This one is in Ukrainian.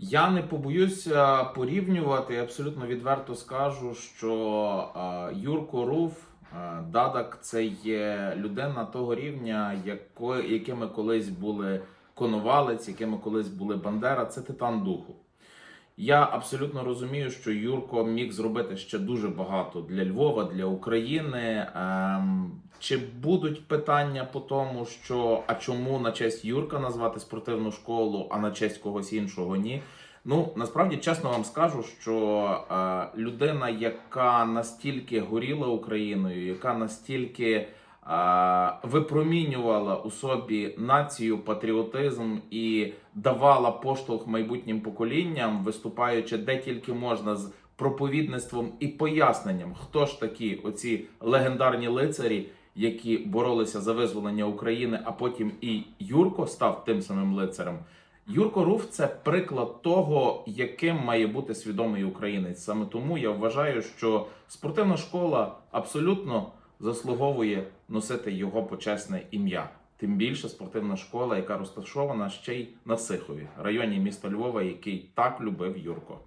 Я не побоюся порівнювати, абсолютно відверто скажу, що Юрко Руф, Дадак це є людина того рівня, якими колись були Коновалець, якими колись були Бандера, це титан духу. Я абсолютно розумію, що Юрко міг зробити ще дуже багато для Львова, для України. Ем, чи будуть питання по тому, що а чому на честь Юрка назвати спортивну школу, а на честь когось іншого ні? Ну насправді чесно вам скажу, що е, людина, яка настільки горіла Україною, яка настільки випромінювала у собі націю, патріотизм і давала поштовх майбутнім поколінням, виступаючи де тільки можна з проповідництвом і поясненням, хто ж такі оці легендарні лицарі, які боролися за визволення України, а потім і Юрко став тим самим лицарем. Юрко Руф це приклад того, яким має бути свідомий українець. Саме тому я вважаю, що спортивна школа абсолютно заслуговує носити його почесне ім'я. Тим більше спортивна школа, яка розташована ще й на Сихові, районі міста Львова, який так любив Юрко.